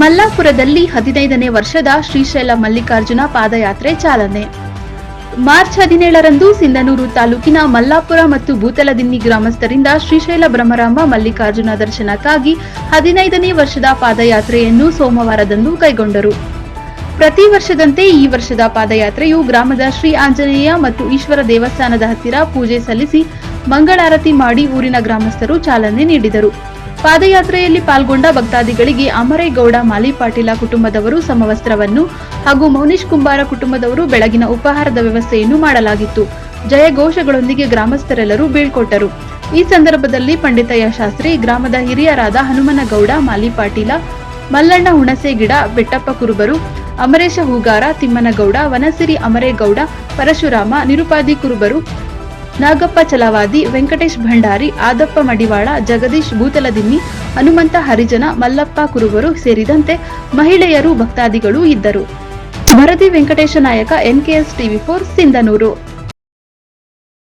ಮಲ್ಲಾಪುರದಲ್ಲಿ ಹದಿನೈದನೇ ವರ್ಷದ ಶ್ರೀಶೈಲ ಮಲ್ಲಿಕಾರ್ಜುನ ಪಾದಯಾತ್ರೆ ಚಾಲನೆ. ಮಾರ್ಚ್ ಹದಿನೇಳರಂದು ಸಿಂಧನೂರು ತಾಲೂಕಿನ ಮಲ್ಲಾಪುರ ಮತ್ತು ಭೂತಲದಿನ್ನಿ ಗ್ರಾಮಸ್ಥರಿಂದ ಶ್ರೀಶೈಲ ಬ್ರಹ್ಮರಾಂಬ ಮಲ್ಲಿಕಾರ್ಜುನ ದರ್ಶನಕ್ಕಾಗಿ ಹದಿನೈದನೇ ವರ್ಷದ ಪಾದಯಾತ್ರೆಯನ್ನು ಸೋಮವಾರದಂದು ಕೈಗೊಂಡರು. ಪ್ರತಿ ವರ್ಷದಂತೆ ಈ ವರ್ಷದ ಪಾದಯಾತ್ರೆಯು ಗ್ರಾಮದ ಶ್ರೀ ಆಂಜನೇಯ ಮತ್ತು ಈಶ್ವರ ದೇವಸ್ಥಾನದ ಹತ್ತಿರ ಪೂಜೆ ಸಲ್ಲಿಸಿ ಮಂಗಳಾರತಿ ಮಾಡಿ ಊರಿನ ಗ್ರಾಮಸ್ಥರು ಚಾಲನೆ ನೀಡಿದರು. ಪಾದಯಾತ್ರೆಯಲ್ಲಿ ಪಾಲ್ಗೊಂಡ ಭಕ್ತಾದಿಗಳಿಗೆ ಅಮರೇಗೌಡ ಮಾಲಿಪಾಟೀಲ ಕುಟುಂಬದವರು ಸಮವಸ್ತ್ರವನ್ನು ಹಾಗೂ ಮೌನೀಶ್ ಕುಂಬಾರ ಕುಟುಂಬದವರು ಬೆಳಗಿನ ಉಪಹಾರದ ವ್ಯವಸ್ಥೆಯನ್ನು ಮಾಡಲಾಗಿತ್ತು. ಜಯಘೋಷಗಳೊಂದಿಗೆ ಗ್ರಾಮಸ್ಥರೆಲ್ಲರೂ ಬೀಳ್ಕೊಟ್ಟರು. ಈ ಸಂದರ್ಭದಲ್ಲಿ ಪಂಡಿತಯ್ಯ ಶಾಸ್ತ್ರಿ, ಗ್ರಾಮದ ಹಿರಿಯರಾದ ಹನುಮನಗೌಡ ಮಾಲಿಪಾಟೀಲ ಮಲ್ಲಣ್ಣ ಹುಣಸೆಗಿಡ, ಬೆಟ್ಟಪ್ಪ ಕುರುಬರು, ಅಮರೇಶ ಹೂಗಾರ, ತಿಮ್ಮನಗೌಡ, ವನಸಿರಿ ಅಮರೇಗೌಡ, ಪರಶುರಾಮ, ನಿರುಪಾದಿ ಕುರುಬರು ನಾಗಪ್ಪ ಚಲವಾದಿ ವೆಂಕಟೇಶ್ ಭಂಡಾರಿ, ಆದಪ್ಪ ಮಡಿವಾಳ, ಜಗದೀಶ್ ಭೂತಲದಿನ್ನಿ ಹನುಮಂತ ಹರಿಜನ, ಮಲ್ಲಪ್ಪ ಕುರುಬರು ಸೇರಿದಂತೆ ಮಹಿಳೆಯರು ಭಕ್ತಾದಿಗಳು ಇದ್ದರು. ವರದಿ ವೆಂಕಟೇಶ ನಾಯಕ ಎನ್ಕೆಎಸ್ ಟಿವಿ ಫೋರ್, ಸಿಂಧನೂರು.